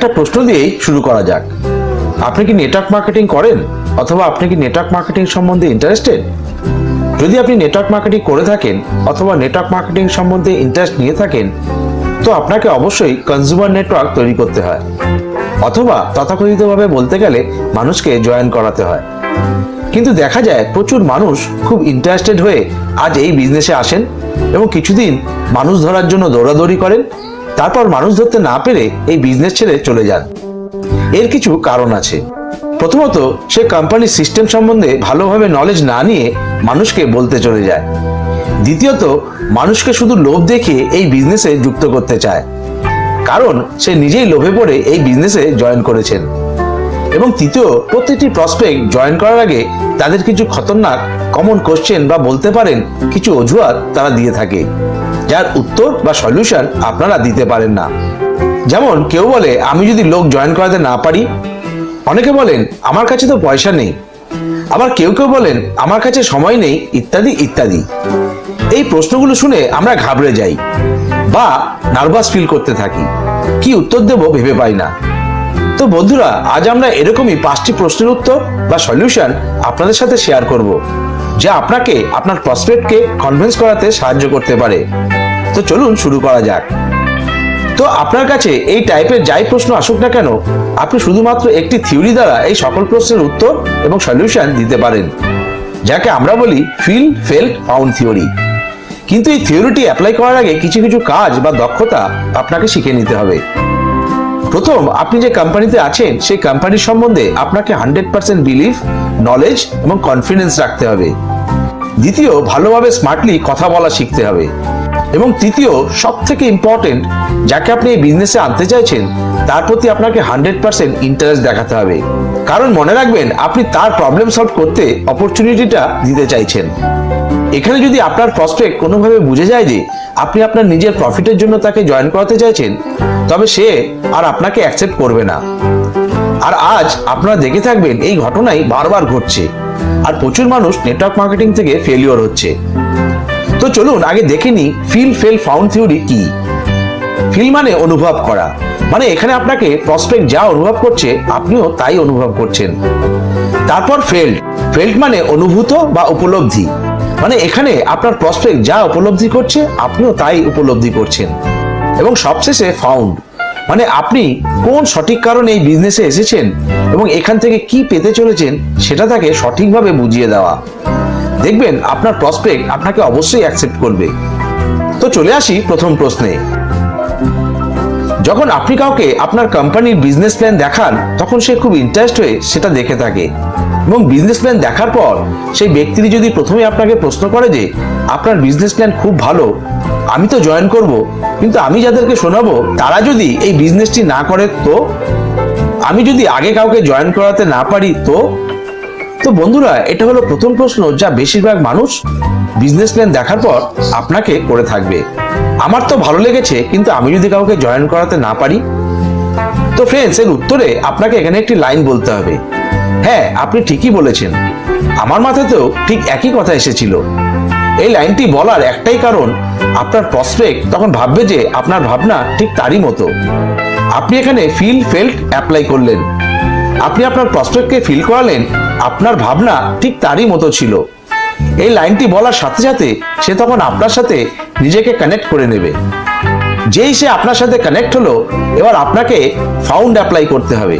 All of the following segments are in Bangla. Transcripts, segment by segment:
একটা প্রশ্ন দিয়েই শুরু করা যাক। আপনি কি নেটওয়ার্ক মার্কেটিং করেন অথবা আপনি কি নেটওয়ার্ক মার্কেটিং সম্বন্ধে ইন্টারেস্টেড যদি আপনি নেটওয়ার্ক মার্কেটিং করে থাকেন অথবা নেটওয়ার্ক মার্কেটিং সম্বন্ধে ইন্টারেস্ট নিয়ে থাকেন, তো আপনাকে অবশ্যই কনজিউমার নেটওয়ার্ক তৈরি করতে হয়। অথবা তথাকথিতভাবে বলতে গেলে মানুষকে জয়েন করাতে হয়। কিন্তু দেখা যায় প্রচুর মানুষ খুব ইন্টারেস্টেড হয়ে আজ এই বিজনেসে আসেন এবং কিছুদিন মানুষ ধরার জন্য দৌড়াদৌড়ি করেন। তারপর মানুষ ধরতে না পেরে এই বিজনেস ছেড়ে চলে যান। এর কিছু কারণ আছে। প্রথমত, সে কোম্পানির সিস্টেম সম্বন্ধে ভালোভাবে নলেজ না নিয়ে মানুষকে বলতে চলে যায়। দ্বিতীয়ত, মানুষকে শুধু লোভ দেখিয়ে এই বিজনেসে যুক্ত করতে চায়। কারণ, সে নিজেই লোভে পড়ে এই বিজনেসে জয়েন করেছেন। এবং তৃতীয়, প্রত্যেকটি প্রসপেক্ট জয়েন করার আগে তাদের কিছু খতরনাক কমন কোশ্চেন বা বলতে পারেন কিছু অজুহাত তারা দিয়ে থাকে। যার উত্তর বা সলিউশন আপনারা দিতে পারেন না। যেমন কেউ বলে, আমি যদি লোক জয়েন করাতে না পারি? অনেকে বলেন, আমার কাছে তো পয়সা নেই। আবার কেউ কেউ বলেন, আমার কাছে সময় নেই, ইত্যাদি ইত্যাদি। এই প্রশ্নগুলো শুনে আমরা ঘাবড়ে যাই বা নার্ভাস ফিল করতে থাকি। কি উত্তর দেব ভেবে পাই না। তো বন্ধুরা, আজ আমরা এরকমই পাঁচটি প্রশ্নের উত্তর বা সলিউশন আপনাদের সাথে শেয়ার করব, যা আপনাকে আপনার প্রসপেক্টকে কনভিন্স করাতে সাহায্য করতে পারে। তো চলুন শুরু করা যাক। তো আপনার কাছে এই টাইপের যাই প্রশ্ন আসুক না কেন, আপনি শুধুমাত্র একটি থিওরি দ্বারা এই সকল প্রশ্নের উত্তর এবং সলিউশন দিতে পারেন, যাকে আমরা বলি ফিল ফেল ফাউন্ড থিওরি কিন্তু এই থিওরিটি অ্যাপ্লাই করার আগে কিছু কিছু কাজ বা দক্ষতা আপনাকে শিখে নিতে হবে। প্রথম, আপনি যে কোম্পানিতে আছেন, সেই কোম্পানির সম্বন্ধে আপনাকে হান্ড্রেড পার্সেন্ট বিলিভ নলেজ এবং কনফিডেন্স রাখতে হবে। দ্বিতীয়, ভালোভাবে স্মার্টলি কথা বলা শিখতে হবে। এবং তৃতীয় সব থেকে ইম্পর্টেন্ট যাকে আপনি এই বিজনেসে আনতে চাইছেন, তার প্রতি আপনাকে হান্ড্রেড পার্সেন্ট ইন্টারেস্ট দেখাতে হবে। কারণ মনে রাখবেন, আপনি তার প্রবলেম সলভ করতে অপরচুনিটিটা দিতে চাইছেন। এখানে যদি আপনার প্রসপেক্ট কোনোভাবে বুঝে যায় যে আপনি আপনার নিজের প্রফিটের জন্য তাকে জয়েন করাতে চাইছেন তবে সে আর আপনাকে অ্যাকসেপ্ট করবে না। আর আজ আপনারা দেখে থাকবেন এই ঘটনাই বারবার ঘটছে। আর প্রচুর মানুষ নেটওয়ার্ক মার্কেটিং থেকে ফেলিওর হচ্ছে। তো চলুন আগে দেখে নিই ফিল ফেল ফাউন্ড থিওরি কি? ফিল মানে অনুভব করা। মানে এখানে আপনাকে প্রসপেক্ট যা অনুভব করছে, আপনিও তাই অনুভব করছেন। তারপর ফেল্ড ফেল্ড মানে অনুভূত বা উপলব্ধি। মানে এখানে আপনার প্রসপেক্ট যা উপলব্ধি করছে, আপনিও তাই উপলব্ধি করছেন। এবং সবশেষে ফাউন্ড মানে আপনি কোন সঠিক কারণে এই বিজনেসে এসেছেন এবং এখান থেকে কি পেতে চলেছেন সেটা তাকে সঠিকভাবে বুঝিয়ে দেওয়া। দেখবেন আপনার প্রসপেক্ট আপনাকে অবশ্যই অ্যাকসেপ্ট করবে। তো চলে আসি প্রথম প্রশ্নে। যখন আপনি কাউকে আপনার কোম্পানির বিজনেস প্ল্যান দেখান, তখন সে খুব ইন্টারেস্ট হয়ে সেটা দেখে থাকে। এবং বিজনেস প্ল্যান দেখার পর সেই ব্যক্তিটি যদি প্রথমে আপনাকে প্রশ্ন করে যে, আপনার বিজনেস প্ল্যান খুব ভালো, আমি তো জয়েন করব, কিন্তু আমি যাদেরকে শোনাবো, তারা যদি এই বিজনেসটি না করে তো? আমি যদি আগে কাউকে জয়েন করাতে না পারি তো? তো বন্ধুরা, এটা হলো প্রথম প্রশ্ন, যা বেশিরভাগ মানুষ বিজনেস প্ল্যান দেখার পর আপনাকে করে থাকবে। আমার তো ভালো লেগেছে, কিন্তু আমি যদি কাউকে জয়েন করাতে না পারি? তো ফ্রেন্ডস এর উত্তরে আপনাকে এখানে একটি লাইন বলতে হবে। হ্যাঁ আপনি ঠিকই বলেছেন। আমার মাথাতেও ঠিক একই কথা এসেছিল। এই লাইনটি বলার একটাই কারণ, আপনার প্রসপেক্ট তখন ভাববে যে আপনার ভাবনা ঠিক তারই মতো। আপনি এখানে ফিল ফেল্ট অ্যাপ্লাই করলেন। আপনি আপনার প্রসপেক্টকে ফিল করালেন, আপনার ভাবনা ঠিক তারই মতো ছিল। এই লাইনটি বলার সাথে সাথে সে তখন আপনার সাথে নিজেকে কানেক্ট করে নেবে। যেই সে আপনার সাথে কানেক্ট হলো, এবার আপনাকে ফাউন্ড অ্যাপ্লাই করতে হবে।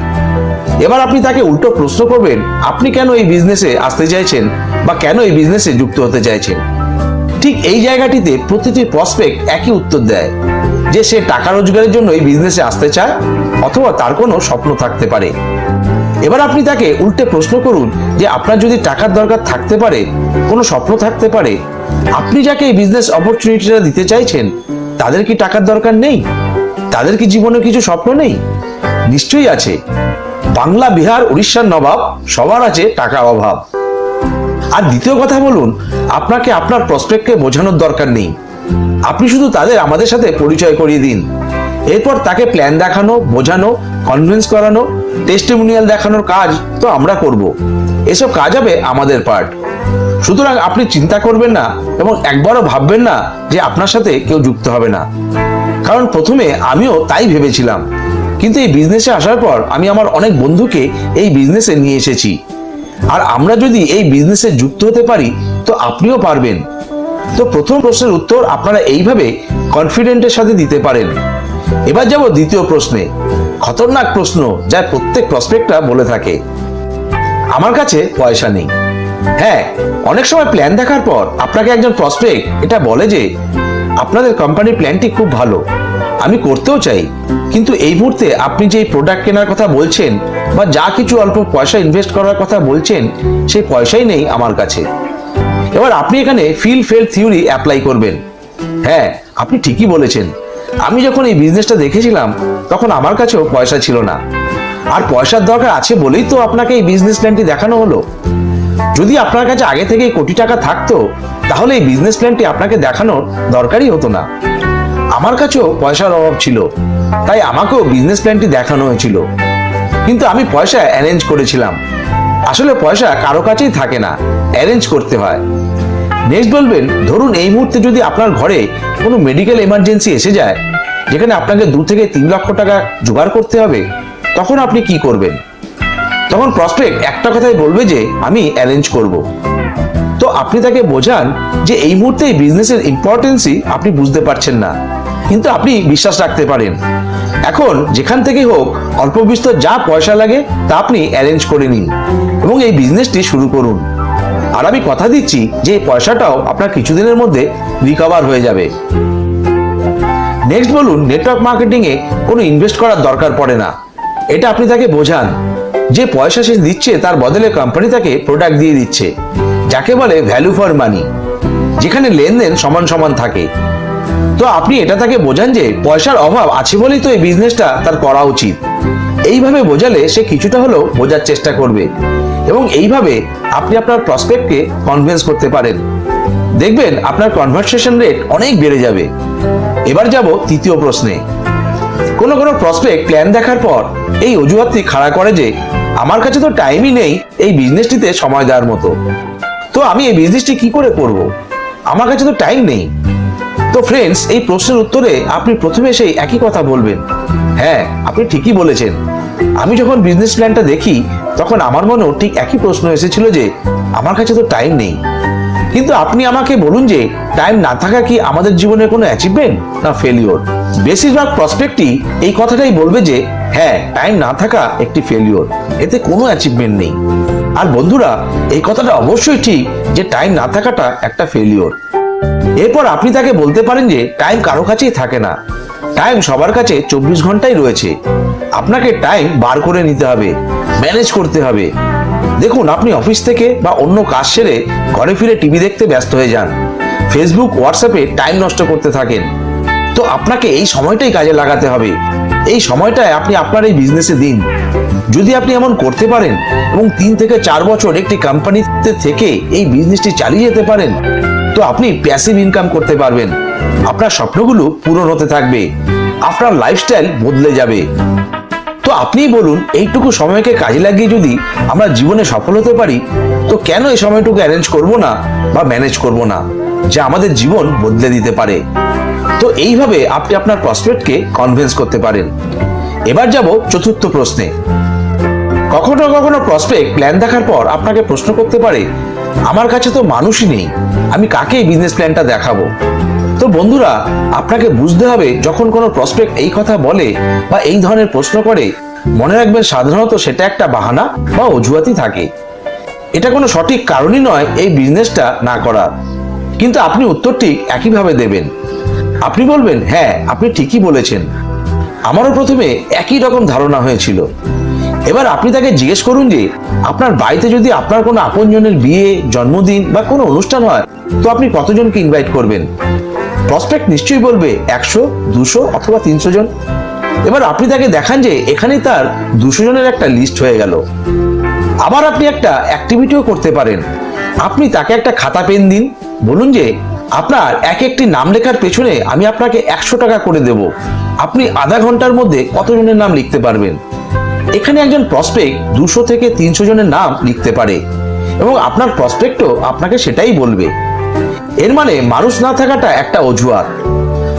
এবার আপনি তাকে উল্টো প্রশ্ন করবেন, আপনি কেন এই বিজনেসে আসতে চাইছেন বা কেন এই বিজনেসে যুক্ত হতে চাইছেন? ঠিক এই জায়গাটিতে প্রতিটি প্রসপেক্ট একই উত্তর দেয়, যে সে টাকা রোজগারের জন্য এই বিজনেসে আসতে চায় অথবা তার কোনো স্বপ্ন থাকতে পারে। এবার আপনি তাকে উল্টে প্রশ্ন করুন যে আপনার যদি টাকার দরকার থাকতে পারে, কোনো স্বপ্ন থাকতে পারে, আপনি যাকে এই বিজনেস অপরচুনিটিটা দিতে চাইছেন, তাদের কি টাকার দরকার নেই? তাদের কি জীবনে কিছু স্বপ্ন নেই? নিশ্চয়ই আছে। বাংলা, বিহার, উড়িষ্যার নবাব, সবার আছে টাকার অভাব। আর দ্বিতীয় কথা বলুন, আপনাকে আপনার প্রসপেক্টকে বোঝানোর দরকার নেই। আপনি শুধু তাদের, আমাদের সাথে পরিচয় করিয়ে দিন। এরপর তাকে প্ল্যান দেখানো, বোঝানো কনভিন্স করানো টেস্টিমোনিয়াল দেখানোর কাজ তো আমরা করব। এসব কাজ হবে আমাদের পার্ট সুতরাং আপনি চিন্তা করবেন না এবং একবারও ভাববেন না যে আপনার সাথে কেউ যুক্ত হবে না। কারণ প্রথমে আমিও তাই ভেবেছিলাম। কিন্তু এই বিজনেসে আসার পর আমি আমার অনেক বন্ধুকে এই বিজনেসে নিয়ে এসেছি। আর আমরা যদি এই বিজনেসে যুক্ত হতে পারি, তো আপনিও পারবেন। তো প্রথম প্রশ্নের উত্তর আপনারা এইভাবে কনফিডেন্টের সাথে দিতে পারেন। এবার যাব দ্বিতীয় প্রশ্নে। খতরনাক প্রশ্ন যা প্রত্যেক প্রসপেক্টরা বলে থাকে। আমার কাছে পয়সা নেই। হ্যাঁ অনেক সময় প্ল্যান দেখার পর আপনাকে একজন প্রসপেক্ট এটা বলে যে, আপনাদের কোম্পানির প্ল্যানটি খুব ভালো। আমি করতেও চাই। কিন্তু এই মুহূর্তে আপনি যে প্রোডাক্ট কেনার কথা বলছেন বা যা কিছু অল্প পয়সা ইনভেস্ট করার কথা বলছেন, সেই পয়সাই নেই আমার কাছে। এবার আপনি এখানে ফিল ফেল থিওরি অ্যাপ্লাই করবেন। হ্যাঁ আপনি ঠিকই বলেছেন। আমি যখন এই বিজনেসটা দেখেছিলাম, তখন আমার কাছেও পয়সা ছিল না। আর পয়সার দরকার আছে বলেই তো আপনাকে এই বিজনেস প্ল্যানটি দেখানো হলো। যদি আপনার কাছে আগে থেকে কোটি টাকা থাকতো, তাহলে এই বিজনেস প্ল্যানটি আপনাকে দেখানোর দরকারই হতো না। আমার কাছেও পয়সার অভাব ছিল। তাই আমাকেও বিজনেস প্ল্যানটি দেখানো হয়েছিল। কিন্তু আমি পয়সা অ্যারেঞ্জ করেছিলাম। আসলে পয়সা কারও কাছেই থাকে না অ্যারেঞ্জ করতে হয়। নেক্সট বলবেন, ধরুন এই মুহূর্তে যদি আপনার ঘরে কোনো মেডিকেল এমার্জেন্সি এসে যায়, যেখানে আপনাকে দু থেকে তিন লক্ষ টাকা জোগাড় করতে হবে, তখন আপনি কি করবেন? তখন প্রসপেক্ট একটা কথাই বলবে যে, আমি অ্যারেঞ্জ করব। তো আপনি তাকে বোঝান যে এই মুহূর্তে বিজনেসের ইম্পর্টেন্সই আপনি বুঝতে পারছেন না। কিন্তু আপনি বিশ্বাস রাখতে পারেন। এখন যেখান থেকে হোক, অল্প বিস্তর যা পয়সা লাগে, তা আপনি অ্যারেঞ্জ করে নিন এবং এই বিজনেসটি শুরু করুন। আর আমি কথা দিচ্ছি যে পয়সাটাও আপনার কিছুদিনের মধ্যে রিকভার হয়ে যাবে। নেক্সট বলুন নেটওয়ার্ক মার্কেটিং এ কোনো ইনভেস্ট করার দরকার পড়ে না। এটা আপনি তাকে বোঝান। যে পয়সা সে দিচ্ছে, তার বদলে কোম্পানি তাকে প্রোডাক্ট দিয়ে দিচ্ছে। যাকে বলে ভ্যালু ফর মানি যেখানে লেনদেন সমান সমান থাকে। তো আপনি এটা তাকে বোঝান যে পয়সার অভাব আছে বলেই তো এই বিজনেসটা তার করা উচিত। এইভাবে বোঝালে সে কিছুটা হলেও বোঝার চেষ্টা করবে এবং এইভাবে আপনি আপনার প্রসপেক্টকে কনভিন্স করতে পারেন। দেখবেন আপনার কনভারসেশন রেট অনেক বেড়ে যাবে। এবার যাব তৃতীয় প্রশ্নে। কোনো কোনো প্রসপেক্ট প্ল্যান দেখার পর এই অজুহাতটি খাড়া করে যে, আমার কাছে তো টাইমই নেই এই বিজনেসটিতে সময় দেওয়ার মতো। তো আমি এই বিজনেসটি কি করে করব? আমার কাছে তো টাইম নেই। তো ফ্রেন্ডস এই প্রশ্নের উত্তরে আপনি প্রথমে সেই একই কথা বলবেন। হ্যাঁ আপনি ঠিকই বলেছেন। আমি যখন বিজনেস প্ল্যানটা দেখি, তখন আমার মনেও ঠিক একই প্রশ্ন এসেছিল যে, আমার কাছে তো টাইম নেই। কিন্তু আপনি আমাকে বলুন যে টাইম না থাকা কি আমাদের জীবনের কোনো অ্যাচিভমেন্ট না ফেলিওর বেশিরভাগ প্রসপেক্টই এই কথাটাই বলবে যে হ্যাঁ টাইম না থাকা একটি ফেলিওর এতে কোনো অ্যাচিভমেন্ট নেই। আর বন্ধুরা, এই কথাটা অবশ্যই ঠিক যে টাইম না থাকাটা একটা ফেলিওর এরপর আপনি তাকে বলতে পারেন যে টাইম কারও কাছেই থাকে না। টাইম সবার কাছে চব্বিশ ঘন্টাই রয়েছে। আপনাকে টাইম বার করে নিতে হবে ম্যানেজ করতে হবে। দেখুন, আপনি অফিস থেকে বা অন্য কাজ সেরে ঘরে ফিরে টিভি দেখতে ব্যস্ত হয়ে যান। ফেসবুক হোয়াটসঅ্যাপে টাইম নষ্ট করতে থাকেন। তো আপনাকে এই সময়টাই কাজে লাগাতে হবে। এই সময়টায় আপনি আপনার এই বিজনেসে দিন। যদি আপনি এমন করতে পারেন এবং তিন থেকে চার বছর একটি কোম্পানিতে থেকে এই বিজনেসটি চালিয়ে যেতে পারেন তো আপনি প্যাসিভ ইনকাম করতে পারবেন। আপনার স্বপ্নগুলো পূরণ হতে থাকবে। আপনার লাইফস্টাইল বদলে যাবে। তো আপনিই বলুন, এইটুকু সময়কে কাজে লাগিয়ে যদি আমরা জীবনে সফল হতে পারি, তো কেন এই সময়টুকু অ্যারেঞ্জ করব না বা ম্যানেজ করব না? যা আমাদের জীবন বদলে দিতে পারে। তো এইভাবে আপনি আপনার প্রসপেক্টকে কনভিন্স করতে পারেন। এবার যাব চতুর্থ প্রশ্নে। কখনো কখনো প্রসপেক্ট প্ল্যান দেখার পর আপনাকে প্রশ্ন করতে পারে, আমার কাছে তো মানুষই নেই। আমি কাকে এই বিজনেস প্ল্যানটা দেখাবো? তো বন্ধুরা, আপনাকে বুঝতে হবে যখন কোনো প্রসপেক্ট এই কথা বলে বা এই ধরনের প্রশ্ন করে, মনে রাখবেন সাধারণত সেটা একটা বাহানা বা অজুহাতই থাকে। এটা কোনো সঠিক কারণই নয় এই বিজনেসটা না করার কিন্তু আপনি উত্তরটি একইভাবে দেবেন। আপনি বলবেন হ্যাঁ আপনি ঠিকই বলেছেন। আমারও প্রথমে একই রকম ধারণা হয়েছিল। এবার আপনি তাকে জিজ্ঞেস করুন যে, আপনার বাড়িতে যদি আপনার কোনো আপনজনের বিয়ে, জন্মদিন বা কোনো অনুষ্ঠান হয়, তো আপনি কতজনকে ইনভাইট করবেন? প্রসপেক্ট নিশ্চয়ই বলবে একশো, দুশো অথবা তিনশো জন। এবার আপনি তাকে দেখান যে এখানে তার দুশো জনের একটা লিস্ট হয়ে গেল। আবার আপনি একটা অ্যাক্টিভিটিও করতে পারেন। আপনি তাকে একটা খাতা পেন দিন। বলুন যে, আপনার এক একটি নাম লেখার পেছনে আমি আপনাকে একশো টাকা করে দেব। আপনি আধা ঘণ্টার মধ্যে কতজনের নাম লিখতে পারবেন? এখানে একজন প্রসপেক্ট দুশো থেকে তিনশো জনের নাম লিখতে পারে। এবং আপনার প্রসপেক্টও আপনাকে সেটাই বলবে। এর মানে মানুষ না থাকাটা একটা অজুহাত।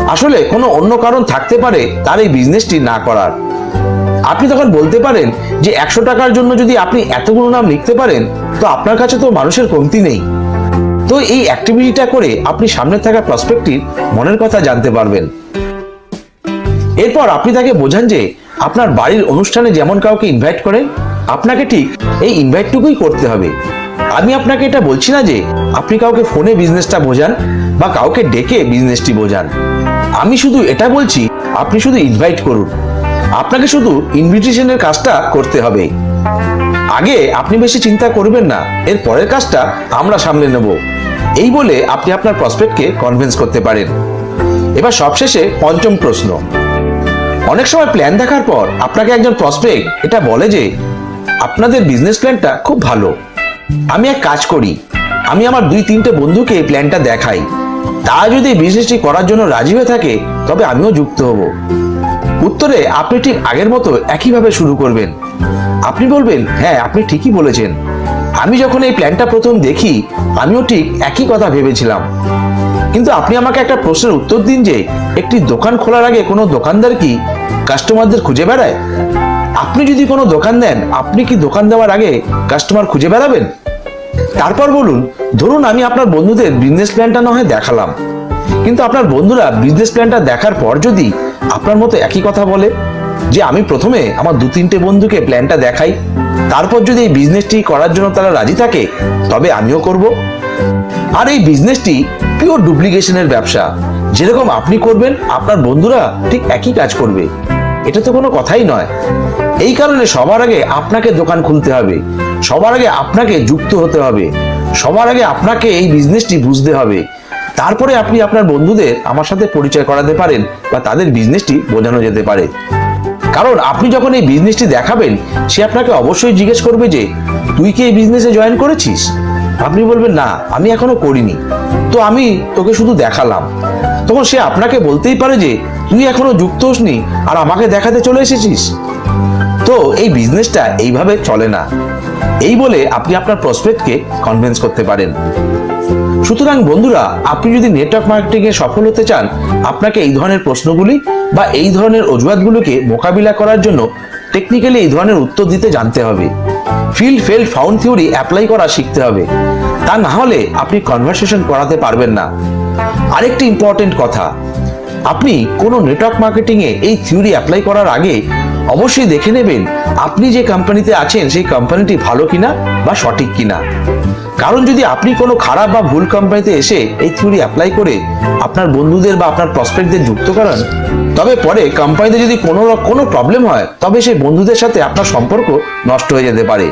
আসলে কোনো অন্য কারণ থাকতে পারে তার এই বিজনেসটি না করার। আপনি তখন বলতে পারেন যে একশো টাকার জন্য যদি আপনি এতগুলো নাম লিখতে পারেন, তো আপনার কাছে তো মানুষের কমতি নেই। তো এই অ্যাক্টিভিটিটা করে আপনি সামনে থাকা প্রসপেক্টটির মনের কথা জানতে পারবেন। এরপর আপনি তাকে বোঝান যে আপনার বাড়ির অনুষ্ঠানে যেমন কাউকে ইনভাইট করেন আপনাকে ঠিক এই ইনভাইটটুকুই করতে হবে। আমি আপনাকে এটা বলছি না যে আপনি কাউকে ফোনে বিজনেসটা বোঝান বা কাউকে ডেকে বিজনেসটি বোঝান। আমি শুধু এটা বলছি, আপনি শুধু ইনভাইট করুন। আপনাকে শুধু ইনভিটেশনের কাজটা করতে হবে। আগে আপনি বেশি চিন্তা করবেন না, এর পরের কাজটা আমরা সামলে নেব। এই বলে আপনি আপনার প্রসপেক্টকে কনভিন্স করতে পারেন। এবার সবশেষে পঞ্চম প্রশ্ন। অনেক সময় প্ল্যান দেখার পর আপনাকে একজন প্রসপেক্ট এটা বলে যে, আপনাদের বিজনেস প্ল্যানটা খুব ভালো। আমি এক কাজ করি। আমি আমার দুই, তিনটে বন্ধুকে এই প্ল্যানটা দেখাই। তারা যদি বিজনেসটি করার জন্য রাজি হয়ে থাকে, তবে আমিও যুক্ত হব। উত্তরে, আপনি ঠিক আগের মতো একইভাবে শুরু করবেন। আপনি বলবেন হ্যাঁ আপনি ঠিকই বলেছেন। আমি যখন এই প্ল্যানটা প্রথম দেখি, আমিও ঠিক একই কথা ভেবেছিলাম। কিন্তু আপনি আমাকে একটা প্রশ্নের উত্তর দিন যে, একটি দোকান খোলার আগে কোনো দোকানদার কি কাস্টমারদের খুঁজে বেড়ায়? আপনি যদি কোনো দোকান দেন, আপনি কি দোকান দেওয়ার আগে কাস্টমার খুঁজে বেড়াবেন? তারপর বলুন, ধরুন আমি আপনার বন্ধুদের বিজনেস প্ল্যানটা না হয় দেখালাম। কিন্তু আপনার বন্ধুরা বিজনেস প্ল্যানটা দেখার পর যদি আপনার মতো একই কথা বলে, যে আমি প্রথমে আমার দু তিনটে বন্ধুকে প্ল্যানটা দেখাই, তারপর যদি এই বিজনেসটি করার জন্য তারা রাজি থাকে, তবে আমিও করব। আর এই বিজনেসটি পিওর ডুপ্লিকেশনের ব্যবসা। যেরকম আপনি করবেন, আপনার বন্ধুরা ঠিক একই কাজ করবে। এটা তো কোনো কথাই নয়। এই কারণে সবার আগে আপনাকে দোকান খুলতে হবে। সবার আগে আপনাকে যুক্ত হতে হবে। সবার আগে আপনাকে এই বিজনেসটি বুঝতে হবে। তারপরে আপনি আপনার বন্ধুদের আমার সাথে পরিচয় করাতে পারেন বা তাদের বিজনেসটি বোঝানো যেতে পারে। কারণ আপনি যখন এই বিজনেসটি দেখাবেন, সে আপনাকে অবশ্যই জিজ্ঞেস করবে যে, তুই কি এই বিজনেসে জয়েন করেছিস? আপনি বলবেন, না, আমি এখনও করিনি। তো আমি তোকে শুধু দেখালাম। তখন সে আপনাকে বলতেই পারে যে তুই এখনও যুক্ত হসনি আর আমাকে দেখাতে চলে এসেছিস। তো এই বিজনেসটা এইভাবে চলে না। এই বলে আপনি আপনার প্রসপেক্টকে কনভিন্স করতে পারেন। সুতরাং বন্ধুরা, আপনি যদি নেটওয়ার্ক মার্কেটিং এ সফল হতে চান, আপনাকে এই ধরনের প্রশ্নগুলি বা এই ধরনের অজুহাতগুলোকে মোকাবিলা করার জন্য টেকনিক্যালি এই ধরনের উত্তর দিতে জানতে হবে। Field felt found theory apply করা শিখতে হবে। তা না হলে আপনি কনভারসেশন করাতে পারবেন না। আরেকটি ইম্পর্টেন্ট কথা, আপনি কোনো নেটওয়ার্ক মার্কেটিং এ এই থিওরি অ্যাপ্লাই করার আগে অবশ্যই দেখে নেবেন আপনি যে কোম্পানিতে আছেন, সেই কোম্পানিটি ভালো কিনা বা সঠিক কিনা। কারণ যদি আপনি কোনো খারাপ বা ভুল কোম্পানিতে এসে এই থিওরি অ্যাপ্লাই করে আপনার বন্ধুদের বা আপনার প্রসপেক্টদের যুক্ত করান, তবে পরে কোম্পানিতে যদি কোনো কোনো প্রবলেম হয়, তবে সেই বন্ধুদের সাথে আপনার সম্পর্ক নষ্ট হয়ে যেতে পারে।